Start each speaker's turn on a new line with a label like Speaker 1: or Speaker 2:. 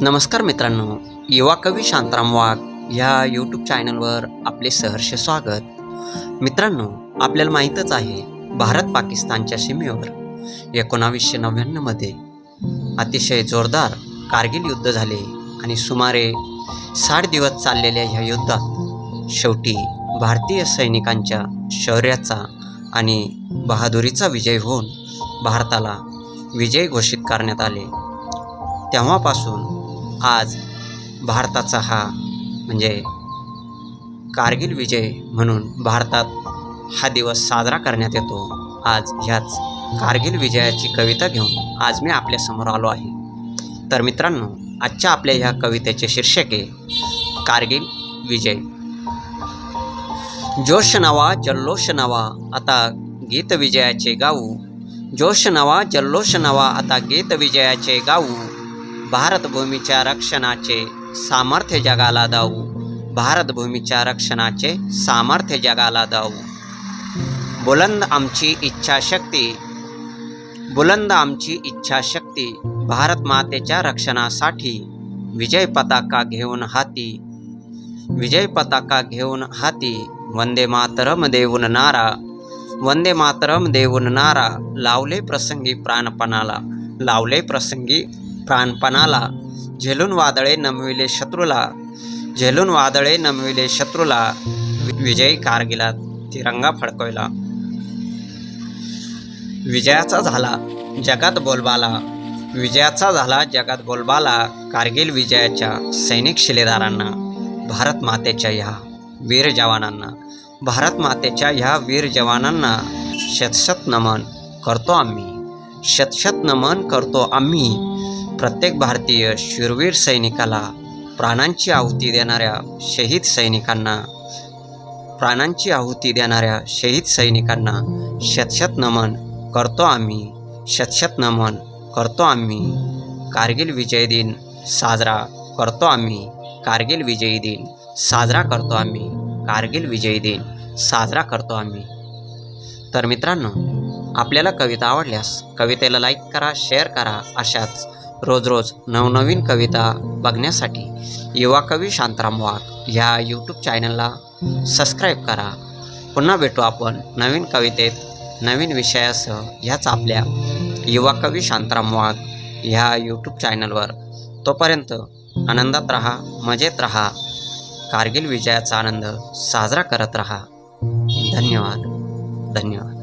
Speaker 1: नमस्कार मित्रांनो युवा कवी शांताराम वाघ ह्या यूट्यूब चॅनलवर आपले सहर्ष स्वागत. मित्रांनो आपल्याला माहीतच आहे भारत पाकिस्तानच्या सीमेवर एकोणावीसशे नव्याण्णवमध्ये अतिशय जोरदार कारगिल युद्ध झाले आणि सुमारे साठ दिवस चाललेल्या ह्या युद्धात शेवटी भारतीय सैनिकांच्या शौर्याचा आणि बहादुरीचा विजय होऊन भारताला विजय घोषित करण्यात आले. तेव्हापासून आज भारताचा हा म्हणजे कारगिल विजय म्हणून भारतात हा दिवस साजरा करण्यात येतो. आज ह्याच कारगिल विजयाची कविता घेऊन आज मी आपल्यासमोर आलो आहे. तर मित्रांनो आजच्या आपल्या ह्या कवितेचे शीर्षक आहे कारगिल विजय. जोश नवा जल्लोष नवा आता गीत विजयाचे गाऊ. जोश नवा जल्लोष नवा आता गीत विजयाचे गाऊ. भारतभूमीच्या रक्षणाचे सामर्थ्य जगाला दाऊ. भारतभूमीच्या रक्षणाचे सामर्थ्य जगाला दाऊ. बुलंद आमची इच्छाशक्ती बुलंद आमची इच्छाशक्ती भारत मातेच्या रक्षणासाठी विजय पताका घेऊन हाती. विजय पताका घेऊन हाती. वंदे मातरम देऊन नारा. वंदे मातरम देऊन नारा. लावले प्रसंगी प्राणपणाला. लावले प्रसंगी प्राणपणाला झेलून वादळे नमविले शत्रूला झेलून वादळे नमविले शत्रूला वि- कारगिला कारगिलात तिरंगा फडकवला. विजयाचा झाला जगात बोलबाला विजयाचा झाला जगात बोलबाला कारगिल विजयाच्या सैनिक शिलेदारांना भारत मातेच्या ह्या वीर जवानांना भारत मातेच्या ह्या वीर जवानांना शतशत नमन करतो आम्ही शतशत नमन करतो आम्ही. प्रत्येक भारतीय शूरवीर सैनिकाला प्राणांची आहुती देणाऱ्या शहीद सैनिकांना प्राणांची आहुती देणाऱ्या शहीद सैनिकांना शतशत नमन करतो आम्ही शतशत नमन करतो आम्ही. कारगिल विजय दिन साजरा करतो आम्ही कारगिल विजयी दिन साजरा करतो आम्ही कारगिल विजयी दिन साजरा करतो आम्ही. तर मित्रांनो आपल्याला कविता आवडल्यास कवितेला लाईक करा शेअर करा अशाच रोज रोज नवनवीन कविता बघण्यासाठी युवा कवी शांताराम वाघ ह्या यूट्यूब चॅनलला सबस्क्राईब करा. पुन्हा भेटू आपण नवीन कवितेत नवीन विषयासह ह्याच आपल्या युवा कवी शांताराम वाघ ह्या यूट्यूब चॅनलवर तोपर्यंत आनंदात राहा मजेत राहा. कारगिल विजयाचा आनंद साजरा करत राहा. धन्यवाद. धन्यवाद.